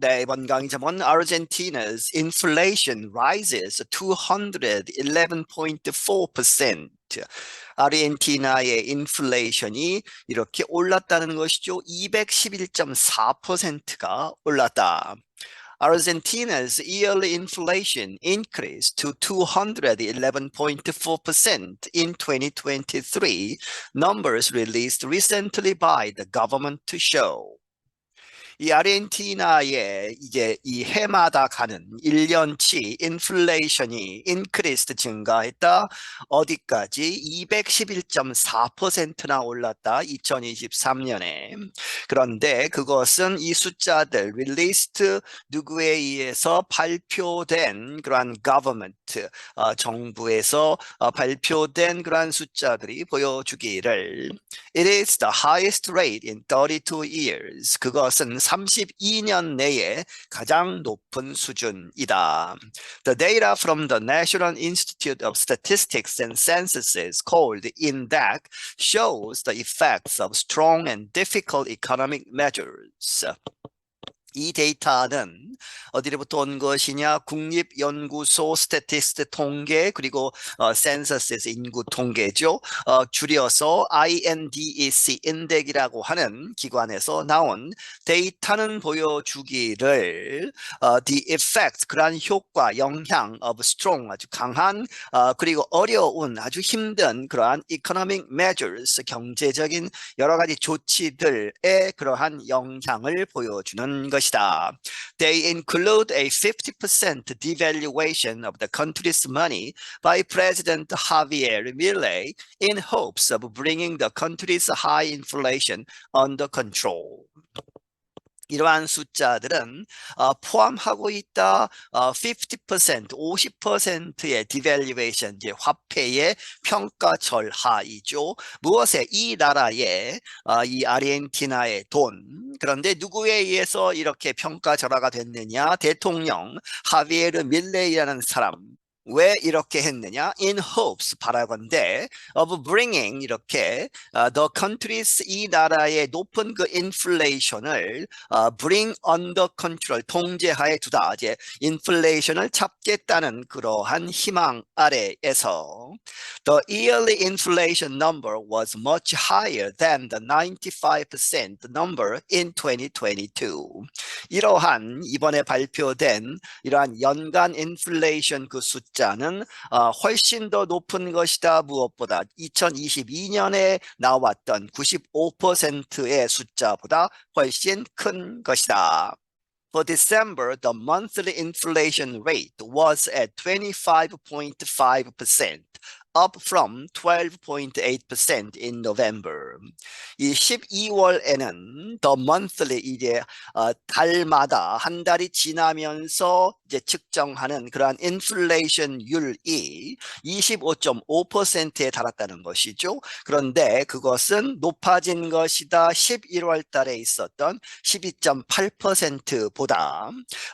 네, 이번 강의 제목은 Argentina's inflation rises 211.4%. 아르헨티나의 인플레이션이 이렇게 올랐다는 것이죠. 211.4%가 올랐다. Argentina's yearly inflation increased to 211.4% in 2023, numbers released recently by the government to show. 이 아르헨티나의 이제 이 해마다 가는 1년치 인플레이션이 인크리스트 증가했다. 어디까지? 211.4%나 올랐다. 2023년에. 그런데 그것은 이 숫자들 릴리스트 누구에 의해서 발표된 그러한 government 어, 정부에서 어, 발표된 그러한 숫자들이 보여주기를 It is the highest rate in 32 years. 그것은 32년 내에 가장 높은 수준이다. The data from the National Institute of Statistics and Censuses called INDEC shows the effects of strong and difficult economic measures. 이 데이터는 어디로부터 온 것이냐? 국립연구소 스태티스트 통계 그리고 어, 센서스에서 인구 통계죠. 어, 줄여서 INDEC 인덱이라고 하는 기관에서 나온 데이터는 보여주기를 어, the effect 그러한 효과, 영향 of strong 아주 강한 어, 그리고 어려운 아주 힘든 그러한 economic measures 경제적인 여러 가지 조치들의 그러한 영향을 보여주는 것. Uh, they include a 50% devaluation of the country's money by President Javier Milei in hopes of bringing the country's high inflation under control. 이러한 숫자들은 어, 포함하고 있다. 어, 50% 50%의 devaluation 이제 화폐의 평가 절하이죠. 무엇에 이 나라의 어, 이 아르헨티나의 돈 그런데 누구에 의해서 이렇게 평가 절하가 됐느냐? 대통령 하비에르 밀레이라는 사람 왜 이렇게 했느냐? In hopes 바라건대 of bringing 이렇게 uh, the countries 이 나라의 높은 그 인플레이션을 uh, bring under control 통제하에 두다 이제 인플레이션을 잡겠다는 그러한 희망 아래에서 the yearly inflation number was much higher than the 95% number in 2022. 이러한 이번에 발표된 이러한 연간 인플레이션 그 숫자 숫자는 어, 훨씬 더 높은 것이다. 무엇보다 2022년에 나왔던 95%의 숫자보다 훨씬 큰 것이다. For December, the monthly inflation rate was at 25.5%. up from 12.8% in November. 이 12월에는 the monthly 이제 어, 달마다 한 달이 지나면서 이제 측정하는 그러한 인플레이션율이 25.5%에 달았다는 것이죠. 그런데 그것은 높아진 것이다. 11월 달에 있었던 12.8%보다.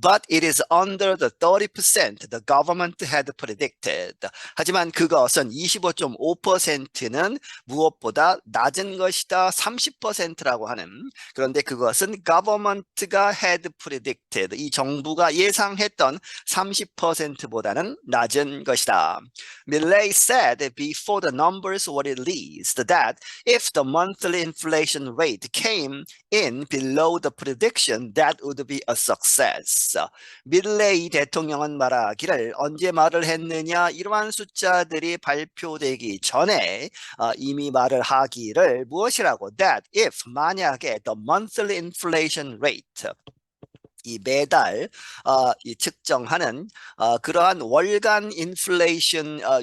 But it is under the 30% the government had predicted. 하지만 그것은 우선 25.5%는 무엇보다 낮은 것이다 30%라고 하는 그런데 그것은 government가 had predicted 이 정부가 예상했던 30%보다는 낮은 것이다. Milley said before the numbers were released that if the monthly inflation rate came in below the prediction that would be a success. 밀레이 대통령은 말하기를 언제 말을 했느냐 이러한 숫자들이 발표되기 전에 어, 이미 말을 하기를 무엇이라고 that if 만약에 the monthly inflation rate 이 매달 어, 이 측정하는 어, 그러한 월간 인플레이션 어,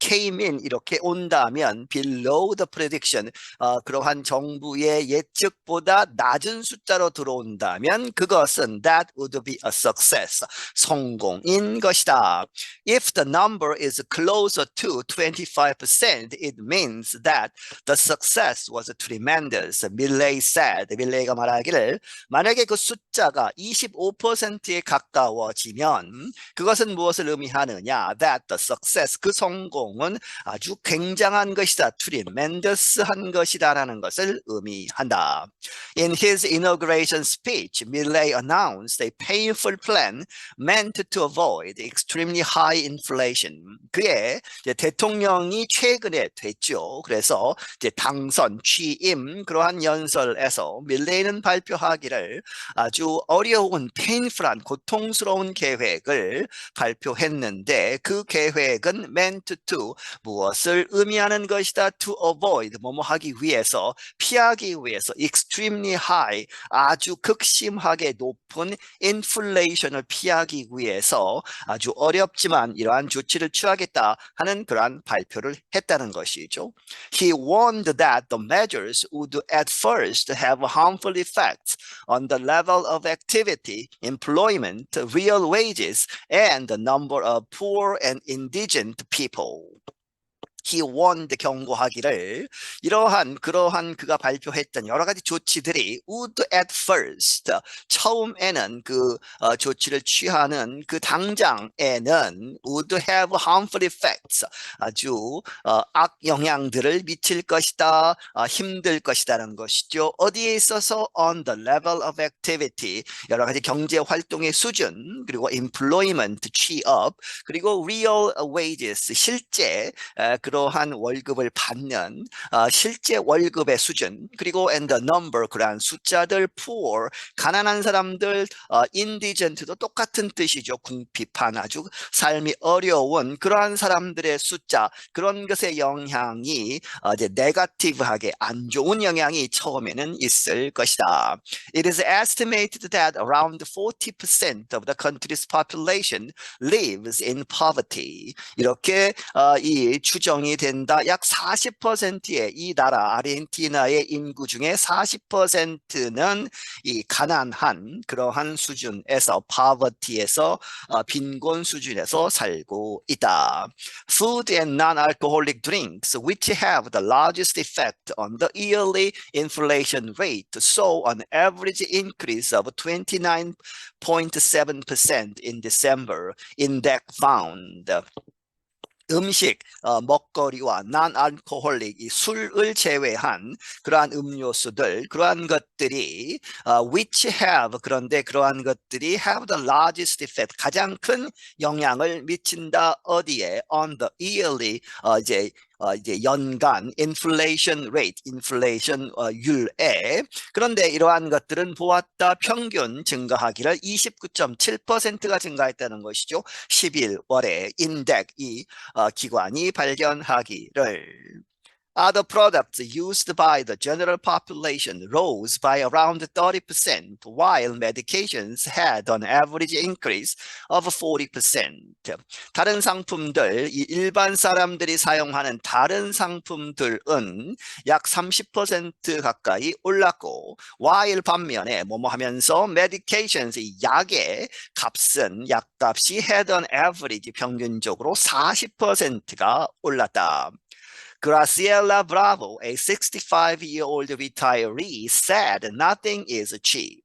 came in 이렇게 온다면 below the prediction 어, 그러한 정부의 예측보다 낮은 숫자로 들어온다면 그것은 that would be a success 성공인 것이다. If the number is closer to 25% it means that the success was tremendous. 밀레이 said 밀레이가 말하기를 만약에 그 숫자가 20 25%에 가까워지면 그것은 무엇을 의미하느냐? That the success, 그 성공은 아주 굉장한 것이다. 트리멘더스한 것이다 라는 것을 의미한다. In his inauguration speech, Milley announced a painful plan meant to avoid extremely high inflation. 그의 대통령이 최근에 됐죠. 그래서 이제 당선, 취임 그러한 연설에서 밀레이는 발표하기를 아주 어려운 painful한 고통스러운 계획을 발표했는데 그 계획은 meant to 무엇을 의미하는 것이다 to avoid 뭐뭐 하기 위해서 피하기 위해서 extremely high 아주 극심하게 높은 inflation을 피하기 위해서 아주 어렵지만 이러한 조치를 취하겠다 하는 그러한 발표를 했다는 것이죠. He warned that the measures would at first have harmful effects on the level of activity, employment, real wages, and the number of poor and indigent people. He warned 경고하기를. 이러한 그러한 그가 발표했던 여러 가지 조치들이 would at first 처음에는 그 어, 조치를 취하는 그 당장에는 would have harmful effects 아주 어, 악 영향들을 미칠 것이다 어, 힘들 것이다라는 것이죠. 어디에 있어서? on the level of activity. 여러 가지 경제 활동의 수준 그리고 employment 취업 그리고 real wages 실제 에, 그 러한 월급을 받는 어, 실제 월급의 수준 그리고 and the number 그러한 숫자들 poor 가난한 사람들 어, indigent도 똑같은 뜻이죠 궁핍한 아주 삶이 어려운 그러한 사람들의 숫자 그런 것의 영향이 어, 이제 네가티브하게 안 좋은 영향이 처음에는 있을 것이다. It is estimated that around 40% of the country's population lives in poverty. 이렇게 어, 이 추정이 된다. 약 40%의 이 나라 아르헨티나의 인구 중에 40%는 이 가난한 그러한 수준에서 poverty에서 어, 빈곤 수준에서 살고 있다. Food and non-alcoholic drinks, which have the largest effect on the yearly inflation rate, saw an average increase of 29.7% in December, index found. 음식, 어, 먹거리와 non-alcoholic 이 술을 제외한 그러한 음료수들, 그러한 것들이 어, which have 그런데 그러한 것들이 have the largest effect 가장 큰 영향을 미친다 어디에 on the yearly 어, 이제 어, 이제 연간 rate, inflation 어, 율에 그런데 이러한 것들은 보았다 평균 증가하기를 29.7%가 증가했다는 것이죠. 11월에 인덱 이 어, 기관이 발견하기를 Other products used by the general population rose by around 30%, while medications had an average increase of 40%. 다른 상품들, 이 일반 사람들이 사용하는 다른 상품들은 약 30% 가까이 올랐고, while 반면에 뭐뭐 하면서 medications, 이 약의 값은 약값이 had an average 평균적으로 40%가 올랐다. Graciela Bravo, a 65-year-old retiree, said nothing is cheap.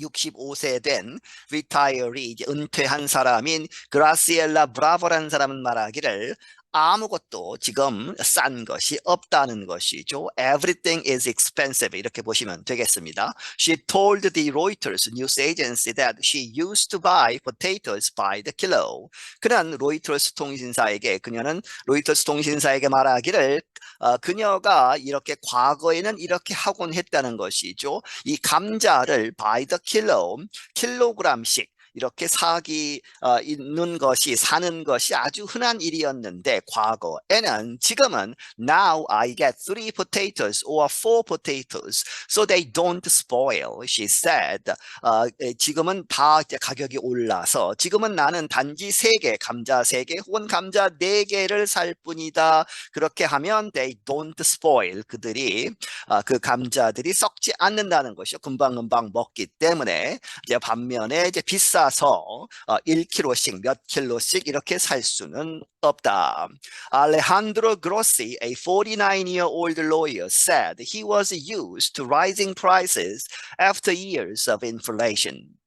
65세 된 리타이어리 이제 은퇴한 사람인 그라시엘라 브라보라는 사람은 말하기를 아무것도 지금 싼 것이 없다는 것이죠. Everything is expensive 이렇게 보시면 되겠습니다. She told the Reuters news agency that she used to buy potatoes by the kilo. 그는 로이터스 통신사에게 그녀는 로이터스 통신사에게 말하기를 어, 그녀가 이렇게 과거에는 이렇게 하곤 했다는 것이죠. 이 감자를 by the kilo 킬로그램씩 이렇게 사기 어, 있는 것이 사는 것이 아주 흔한 일이었는데 과거에는 지금은 now I get three potatoes or four potatoes so they don't spoil she said. 어, 에, 지금은 다 가격이 올라서 지금은 나는 단지 세 개 감자 세 개 혹은 감자 네 개를 살 뿐이다. 그렇게 하면 they don't spoil. 그들이 어, 그 감자들이 썩지 않는다는 것이요. 금방금방 먹기 때문에 이제 반면에 이제 비싼 비 싸서 어, 1kg씩 몇 킬로씩 이렇게 살 수는 없다. Alejandro Grossi, a 49-year-old lawyer, said he was used to rising prices after years of inflation.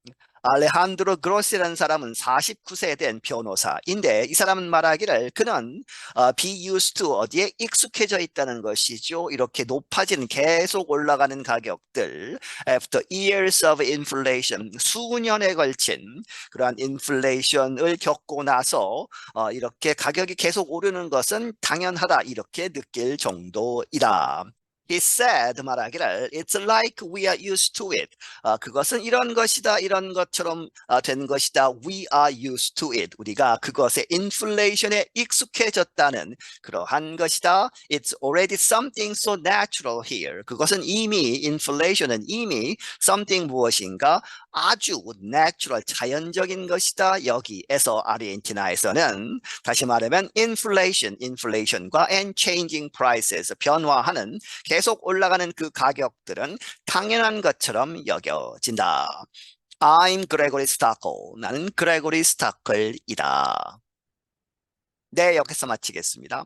알레한드로 그로시라는 사람은 49세 된 변호사인데 이 사람은 말하기를 그는 어, be used to 어디에 익숙해져 있다는 것이죠. 이렇게 높아지는 계속 올라가는 가격들 after years of inflation 수년에 걸친 그러한 인플레이션을 겪고 나서 어, 이렇게 가격이 계속 오르는 것은 당연하다 이렇게 느낄 정도이다. He said 말하기를 It's like we are used to it. 아, 그것은 이런 것이다, 이런 것처럼 아, 된 것이다. We are used to it. 우리가 그것의 인플레이션에 익숙해졌다는 그러한 것이다. It's already something so natural here. 그것은 이미 인플레이션은 이미 something 무엇인가 아주 natural 자연적인 것이다. 여기에서 아르헨티나에서는 다시 말하면 inflation, inflation과 and changing prices 변화하는 계속 올라가는 그 가격들은 당연한 것처럼 여겨진다. I'm Gregory Stockel. 나는 그레고리 스타클이다. 네, 여기서 마치겠습니다.